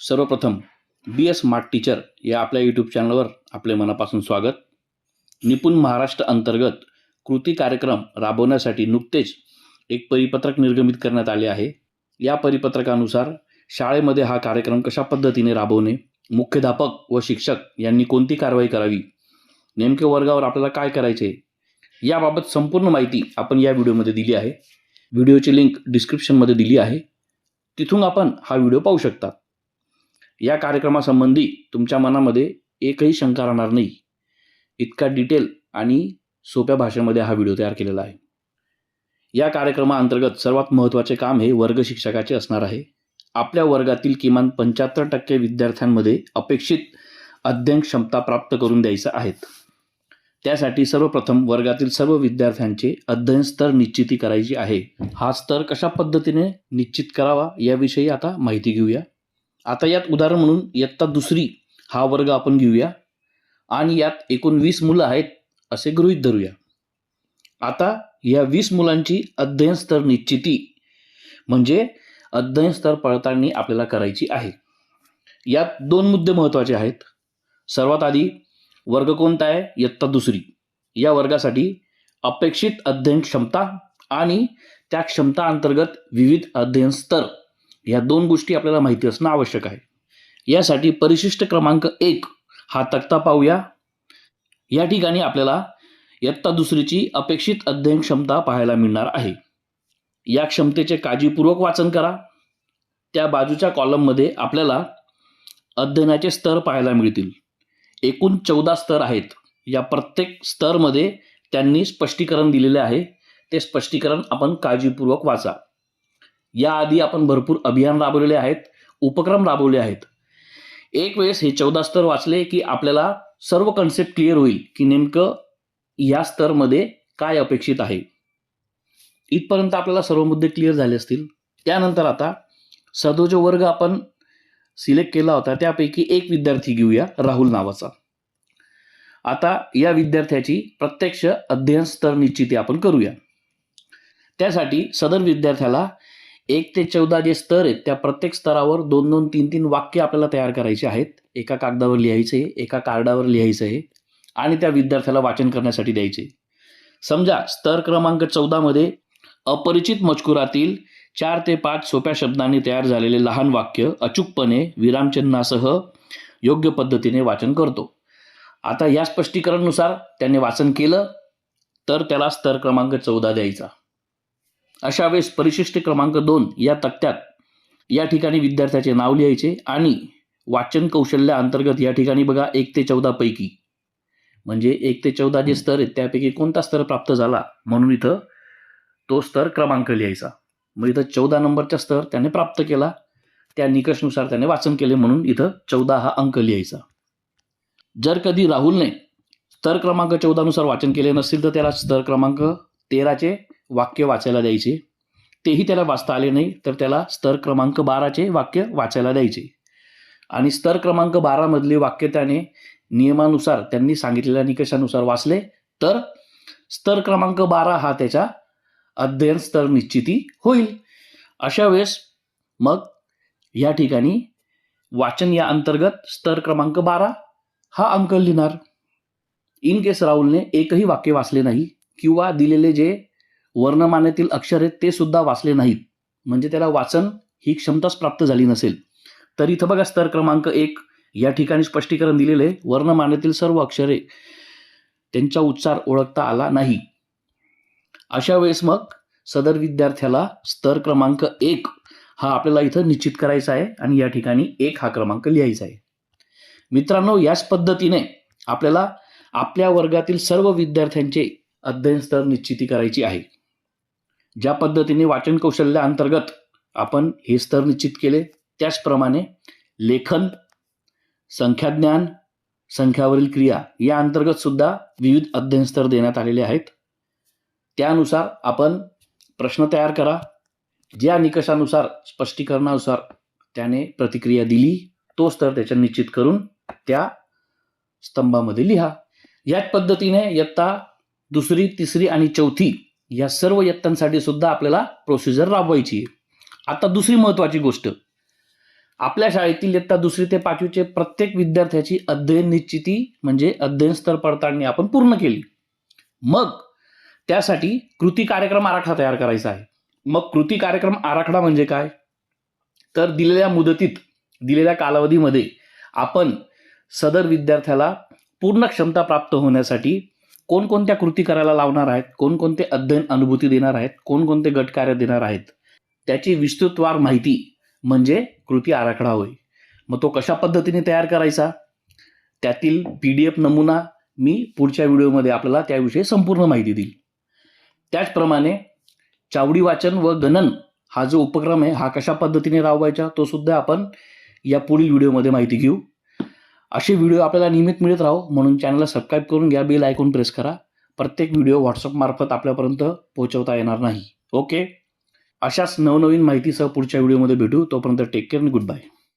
सर्वप्रथम बी S smart teacher या आपल्या यूट्यूब चॅनलवर आपले मनापासून स्वागत. निपुण महाराष्ट्र अंतर्गत कृती कार्यक्रम राबवण्यासाठी नुकतेच एक परिपत्रक निर्गमित करण्यात आले आहे. या परिपत्रकानुसार शाळेमध्ये हा कार्यक्रम कशा पद्धतीने राबवणे मुख्याध्यापक व शिक्षक यांनी कोणती कारवाई करावी नेमके वर्गावर आपल्याला काय करायचे याबाबत संपूर्ण माहिती आपण या व्हिडिओमध्ये दिली आहे. व्हिडिओची लिंक डिस्क्रिप्शनमध्ये दिली आहे. तिथून आपण हा व्हिडिओ पाहू शकता. या कार्यक्रमासंबंधी तुमच्या मनामध्ये एकही शंका राहणार नाही. इतका डिटेल आणि सोप्या भाषेमध्ये हा व्हिडिओ तयार केलेला आहे. या कार्यक्रमाअंतर्गत सर्वात महत्त्वाचे काम हे वर्ग शिक्षकाचे असणार आहे. आपल्या वर्गातील किमान पंच्याहत्तर टक्के विद्यार्थ्यांमध्ये अपेक्षित अध्ययन क्षमता प्राप्त करून द्यायचं आहेत. त्यासाठी सर्वप्रथम वर्गातील सर्व विद्यार्थ्यांचे अध्ययन स्तर निश्चिती करायची आहे. हा स्तर कशा पद्धतीने निश्चित करावा याविषयी आता माहिती घेऊया. आता यात उदाहरण म्हणून इयत्ता दुसरी हा वर्ग आपण घेऊया. आणि यात एकूण वीस मुलं आहेत असे गृहीत धरूया. आता या वीस मुलांची अध्ययन स्तर निश्चिती म्हणजे अध्ययन स्तर पडताळणी आपल्याला करायची आहे. यात दोन मुद्दे महत्त्वाचे आहेत. सर्वात आधी वर्ग कोणता आहे? इयत्ता दुसरी. या वर्गासाठी अपेक्षित अध्ययन क्षमता आणि त्या क्षमता अंतर्गत विविध अध्ययन स्तर या दोन गोष्टी आपल्याला माहिती असणं आवश्यक आहे. यासाठी परिशिष्ट क्रमांक एक हा तक्ता पाहूया. या ठिकाणी आपल्याला इयत्ता दुसरीची अपेक्षित अध्ययन क्षमता पाहायला मिळणार आहे. या क्षमतेचे काळजीपूर्वक वाचन करा. त्या बाजूच्या कॉलममध्ये आपल्याला अध्ययनाचे स्तर पाहायला मिळतील. एकूण चौदा स्तर आहेत. या प्रत्येक स्तरमध्ये त्यांनी स्पष्टीकरण दिलेले आहे. ते स्पष्टीकरण आपण काळजीपूर्वक वाचा. याआधी आपण भरपूर अभियान राबवलेले आहेत उपक्रम राबवले आहेत. एक वेळेस हे चौदा स्तर वाचले की आपल्याला सर्व कन्सेप्ट क्लिअर होईल की नेमकं या स्तरमध्ये काय अपेक्षित आहे. इथपर्यंत आपल्याला सर्व मुद्दे क्लिअर झाले असतील. त्यानंतर आता सदो जो वर्ग आपण सिलेक्ट केला होता त्यापैकी एक विद्यार्थी घेऊया राहुल नावाचा. आता या विद्यार्थ्याची प्रत्यक्ष अध्ययन स्तर निश्चिती आपण करूया. त्यासाठी सदर विद्यार्थ्याला एक ते चौदा जे स्तर आहेत त्या प्रत्येक स्तरावर दोन दोन तीन तीन वाक्य आपल्याला तयार करायचे आहेत. एका कागदावर लिहायचे एका कार्डावर लिहायचं आहे आणि त्या विद्यार्थ्याला वाचन करण्यासाठी द्यायचे. समजा स्तर क्रमांक चौदामध्ये अपरिचित मजकुरातील चार ते पाच सोप्या शब्दांनी तयार झालेले लहान वाक्य अचूकपणे विरामचिन्हासह योग्य पद्धतीने वाचन करतो. आता या स्पष्टीकरणानुसार त्याने वाचन केलं तर त्याला स्तर क्रमांक चौदा द्यायचा. अशा वेळेस परिशिष्ट क्रमांक दोन या तक्त्यात या ठिकाणी विद्यार्थ्याचे नाव लिहायचे आणि वाचन कौशल्या अंतर्गत या ठिकाणी बघा एक ते चौदापैकी म्हणजे एक ते चौदा जे स्तर आहेत त्यापैकी कोणता स्तर प्राप्त झाला? म्हणून इथं तो स्तर क्रमांक लिहायचा. मग इथं चौदा नंबरचा स्तर त्याने प्राप्त केला. त्या निकषनुसार त्याने वाचन केले म्हणून इथं चौदा हा अंक लिहायचा. जर कधी राहुलने स्तर क्रमांक चौदानुसार वाचन केले नसतील तर त्याला स्तर क्रमांक तेराचे वाक्य वाचायला द्यायचे. तेही त्याला वाचता आले नाही तर त्याला स्तर क्रमांक बाराचे वाक्य वाचायला द्यायचे. आणि स्तर क्रमांक बारामधले वाक्य त्याने नियमानुसार त्यांनी सांगितलेल्या निकषानुसार वाचले तर स्तर क्रमांक बारा हा त्याच्या अध्ययन स्तर निश्चिती होईल. अशा वेळेस मग या ठिकाणी वाचन या अंतर्गत स्तर क्रमांक बारा हा अंक लिहिणार. इन केस राहुलने एकही वाक्य वाचले नाही किंवा दिलेले जे वर्णमानेतील अक्षर आहेत ते सुद्धा वाचले नाहीत. म्हणजे त्याला वाचन ही क्षमताच प्राप्त झाली नसेल. तर इथं बघा स्तर क्रमांक एक. या ठिकाणी स्पष्टीकरण दिलेले वर्णमानेतील सर्व अक्षरे त्यांचा उच्चार ओळखता आला नाही. अशा वेळेस मग सदर विद्यार्थ्याला स्तर क्रमांक एक हा आपल्याला इथं निश्चित करायचा आहे आणि या ठिकाणी एक हा क्रमांक लिहायचा आहे. मित्रांनो याच पद्धतीने आपल्याला आपल्या वर्गातील सर्व विद्यार्थ्यांचे अध्ययन स्तर निश्चिती करायची आहे. ज्या पद्धतीने वाचन कौशल्या अंतर्गत आपण हे स्तर निश्चित केले त्याचप्रमाणे लेखन संख्याज्ञान संख्यावरील क्रिया या अंतर्गत सुद्धा विविध अध्ययन स्तर देण्यात आलेले आहेत. त्यानुसार आपण प्रश्न तयार करा ज्या निकषानुसार स्पष्टीकरणानुसार त्याने प्रतिक्रिया दिली तो स्तर त्याच्या निश्चित करून त्या स्तंभामध्ये लिहा. याच पद्धतीने इयत्ता दुसरी तिसरी आणि चौथी या सर्व यत्तांसाठी सुद्धा आपल्याला प्रोसिजर राबवायची आहे. आता दुसरी महत्त्वाची गोष्ट. आपल्या शाळेतील इयत्ता दुसरी ते पाचवीचे प्रत्येक विद्यार्थ्याची अध्ययन निश्चिती म्हणजे अध्ययन स्तर पडताळणी आपण पूर्ण केली. मग त्यासाठी कृती कार्यक्रम आराखडा तयार करायचा आहे. मग कृती कार्यक्रम आराखडा म्हणजे काय? तर दिलेल्या मुदतीत दिलेल्या कालावधीमध्ये आपण सदर विद्यार्थ्याला पूर्ण क्षमता प्राप्त होण्यासाठी कोणकोणत्या कृती करायला लावणार आहेत? कोणकोणते अध्ययन अनुभूती देणार आहेत? कोणकोणते गटकार्य देणार आहेत? त्याची विस्तृतवार माहिती म्हणजे कृती आराखडा होय. मग तो कशा पद्धतीने तयार करायचा? त्यातील पी डी एफ नमुना मी पुढच्या व्हिडिओमध्ये आपल्याला त्याविषयी संपूर्ण माहिती देईल. त्याचप्रमाणे चावडी वाचन व गणन हा जो उपक्रम आहे हा कशा पद्धतीने राबवायचा तो सुद्धा आपण या पुढील व्हिडिओमध्ये माहिती घेऊ. असे व्हिडिओ आपल्याला नियमित मिळत राहो. म्हणून चॅनलला सबस्क्राईब करून घ्या. बेल आयकॉन प्रेस करा. प्रत्येक व्हिडिओ व्हॉट्सअपमार्फत आपल्यापर्यंत पोहोचवता येणार नाही. ओके अशाच नवनवीन माहितीसह पुढच्या व्हिडिओमध्ये भेटू. तोपर्यंत टेक केअर आणि गुड बाय